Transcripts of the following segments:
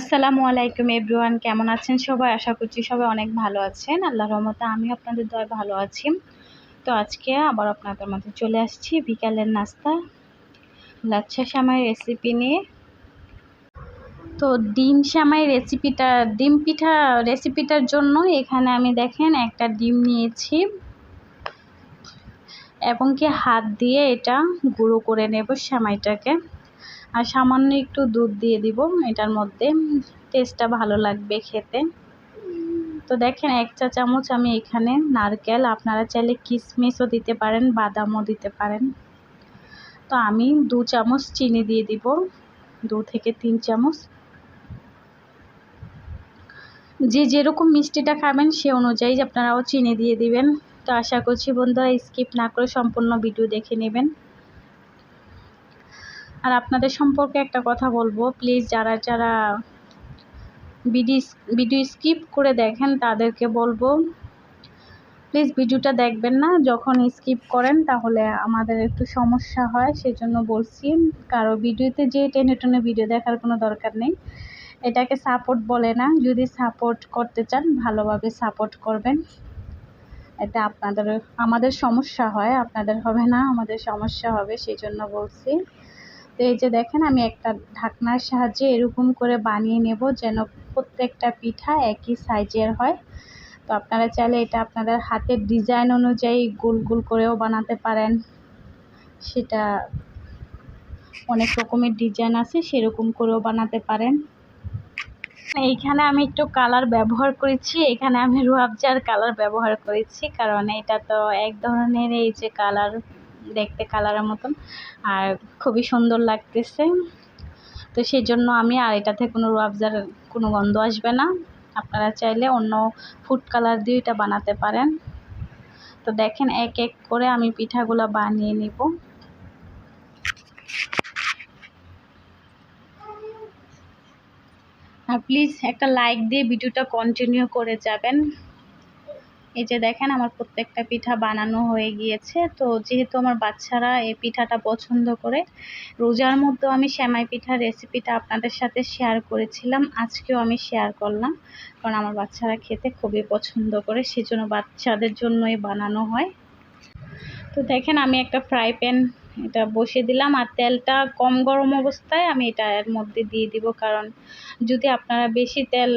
আসসালামু আলাইকুম এভরিওয়ান, কেমন আছেন সবাই? আশা করছি সবাই অনেক ভালো আছেন। আল্লাহ রহমতে আমি আপনাদের দয় ভালো আছি। তো আজকে আবার আপনাদের মধ্যে চলে আসছি বিকালের নাস্তা, লাচ্ছা সামাই রেসিপি নিয়ে। তো ডিম সামাই রেসিপিটা ডিম পিঠা রেসিপিটার জন্য এখানে আমি দেখেন একটা ডিম নিয়েছি। এবং কি হাত দিয়ে এটা গুঁড়ো করে নেব সামাইটাকে। আর সামান্য একটু দুধ দিয়ে দিব, এটার মধ্যে। টেস্টটা ভালো লাগবে খেতে। তো দেখেন, এক চা চামচ আমি এখানে নারকেল। আপনারা চাইলে কিশমিশও দিতে পারেন, বাদামও দিতে পারেন। তো আমি দু চামচ চিনি দিয়ে দিব, দু থেকে তিন চামচ। যে যেরকম মিষ্টিটা খাবেন, সে অনুযায়ী আপনারাও চিনি দিয়ে দিবেন। তো আশা করছি বন্ধুরা, স্কিপ না করে সম্পূর্ণ ভিডিও দেখে নেবেন। আর আপনাদের সম্পর্কে একটা কথা বলব। প্লিজ যারা যারা ভিডিও ভিডিও স্কিপ করে দেখেন, তাদেরকে বলব। প্লিজ ভিডিওটা দেখবেন না, যখন স্কিপ করেন, তাহলে আমাদের একটু সমস্যা হয়, সেজন্য বলছি, কারও ভিডিওতে যে টেনে টেনে ভিডিও দেখার কোনো দরকার নেই। এটাকে সাপোর্ট বলে না, যদি সাপোর্ট করতে চান, ভালোভাবে সাপোর্ট করবেন। এতে আপনাদের, আমাদের সমস্যা হয়, আপনাদের হবে না, আমাদের সমস্যা হবে সেই জন্য বলছি। তো এই যে দেখেন, আমি একটা ঢাকনার সাহায্যে এরকম করে বানিয়ে নেব যেন প্রত্যেকটা পিঠা একই সাইজের হয়। তো আপনারা চাইলে এটা আপনাদের হাতের ডিজাইন অনুযায়ী গোল গোল করেও বানাতে পারেন। সেটা অনেক রকমের ডিজাইন আছে, সেরকম করেও বানাতে পারেন। এইখানে আমি একটু কালার ব্যবহার করেছি, এখানে আমি রুয়াবজার কালার ব্যবহার করেছি, কারণ এটা তো এক ধরনের এই যে কালার দেখতে কালারের মতন। আর খুবই সুন্দর লাগতেছে। তো সেই জন্য আমি আর এটাতে কোনো রুয়াবজার কোনো গন্ধ আসবে না। আপনারা চাইলে অন্য ফুড কালার দিয়ে এটা বানাতে পারেন। তো দেখেন, এক এক করে আমি পিঠাগুলো বানিয়ে নিব। আর প্লিজ একটা লাইক দিয়ে ভিডিওটা কন্টিনিউ করে যাবেন। এই যে দেখেন আমার প্রত্যেকটা পিঠা বানানো হয়ে গিয়েছে। তো যেহেতু আমার বাচ্চারা এই পিঠাটা পছন্দ করে, রোজার মধ্যেও আমি শ্যামাই পিঠার রেসিপিটা আপনাদের সাথে শেয়ার করেছিলাম। আজকেও আমি শেয়ার করলাম। কারণ আমার বাচ্চারা খেতে খুবই পছন্দ করে, সেজন্য বাচ্চাদের জন্যই বানানো হয়। তো দেখেন আমি একটা ফ্রাই প্যান এটা বসিয়ে দিলাম আর তেলটা কম গরম অবস্থায় আমি এটা এর মধ্যে দিয়ে দিব। কারণ যদি আপনারা বেশি তেল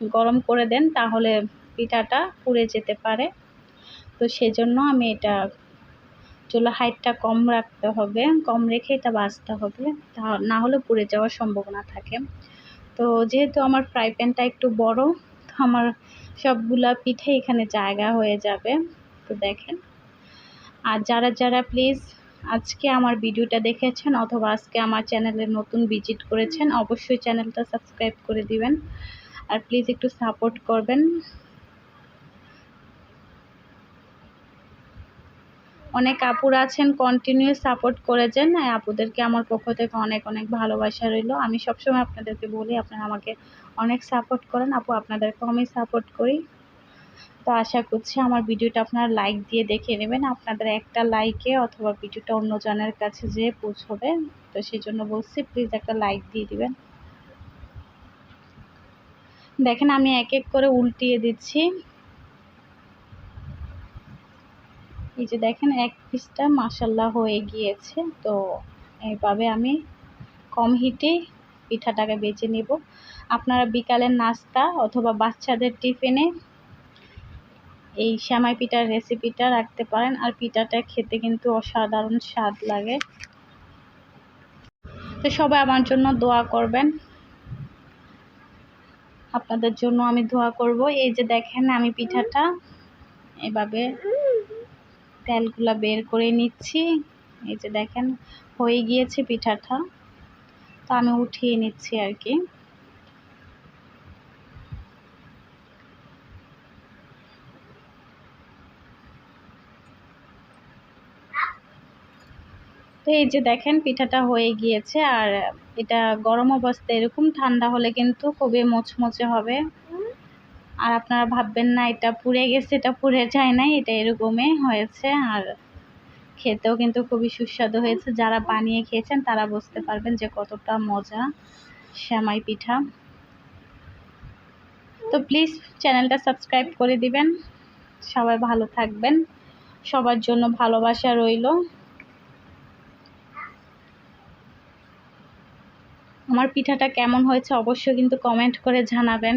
গরম করে দেন তাহলে পিঠাটা পুড়ে যেতে পারে। তো সেজন্য আমি এটা চুলা হাইটটা কম রাখতে হবে, কম রেখে এটা বাজতে হবে, তা না হলে পুড়ে যাওয়ার সম্ভাবনা থাকে। তো যেহেতু আমার ফ্রাই প্যানটা একটু বড়, তো আমার সবগুলা পিঠে এখানে জায়গা হয়ে যাবে। তো দেখেন। আর যারা যারা প্লিজ আজকে আমার ভিডিওটা দেখেছেন অথবা আজকে আমার চ্যানেলে নতুন ভিজিট করেছেন, অবশ্যই চ্যানেলটা সাবস্ক্রাইব করে দিবেন। আর প্লিজ একটু সাপোর্ট করবেন। অনেক আপুর আছেন কন্টিনিউ সাপোর্ট করেছেন। আপুদেরকে আমার পক্ষ থেকে অনেক অনেক ভালোবাসা রইল। আমি সবসময় আপনাদেরকে বলি, আপনারা আমাকে অনেক সাপোর্ট করেন। আপু, আপনাদেরকেও আমি সাপোর্ট করি। তো আশা করছি আমার ভিডিওটা আপনারা লাইক দিয়ে দেখে নেবেন। আপনাদের একটা লাইকে অথবা ভিডিওটা অন্যজনের কাছে যেয়ে পৌঁছবে। তো সেই জন্য বলছি প্লিজ একটা লাইক দিয়ে দিবেন। দেখেন, আমি এক এক করে উল্টিয়ে দিচ্ছি। এই যে দেখেন, এক পিসটা মাসাল্লাহ হয়ে গিয়েছে। তো এইভাবে আমি কম হিটে পিঠাটাকে বেছে নেব। আপনারা বিকালের নাস্তা অথবা বাচ্চাদের টিফিনে এই শ্যামাই পিঠার রেসিপিটা রাখতে পারেন। আর পিঠাটা খেতে কিন্তু অসাধারণ স্বাদ লাগে। তো সবাই আমার জন্য দোয়া করবেন। আপনাদের জন্য আমি দোয়া করব। এই যে দেখেন, আমি পিঠাটা এভাবে তেলগুলা বের করে নিচ্ছি। এই যে দেখেন, হয়ে গিয়েছে পিঠাটা। তো আমি উঠিয়ে নিচ্ছি আর কি। তো এই যে দেখেন, পিঠাটা হয়ে গিয়েছে। আর এটা গরম অবস্থায় এরকম ঠান্ডা হলে কিন্তু খুবই মোচমোচে হবে। আর আপনারা ভাববেন না, এটা পুড়ে গেছে, এটা পুড়ে যায় নাই, এটা এরকমই হয়েছে। আর খেতেও কিন্তু খুবই সুস্বাদু হয়েছে। যারা বানিয়ে খেয়েছেন, তারা বুঝতে পারবেন যে কতটা মজা শ্যামাই পিঠা। তো প্লিজ চ্যানেলটা সাবস্ক্রাইব করে দিবেন। সবাই ভালো থাকবেন। সবার জন্য ভালোবাসা রইল। আমার পিঠাটা কেমন হয়েছে অবশ্যই কিন্তু কমেন্ট করে জানাবেন।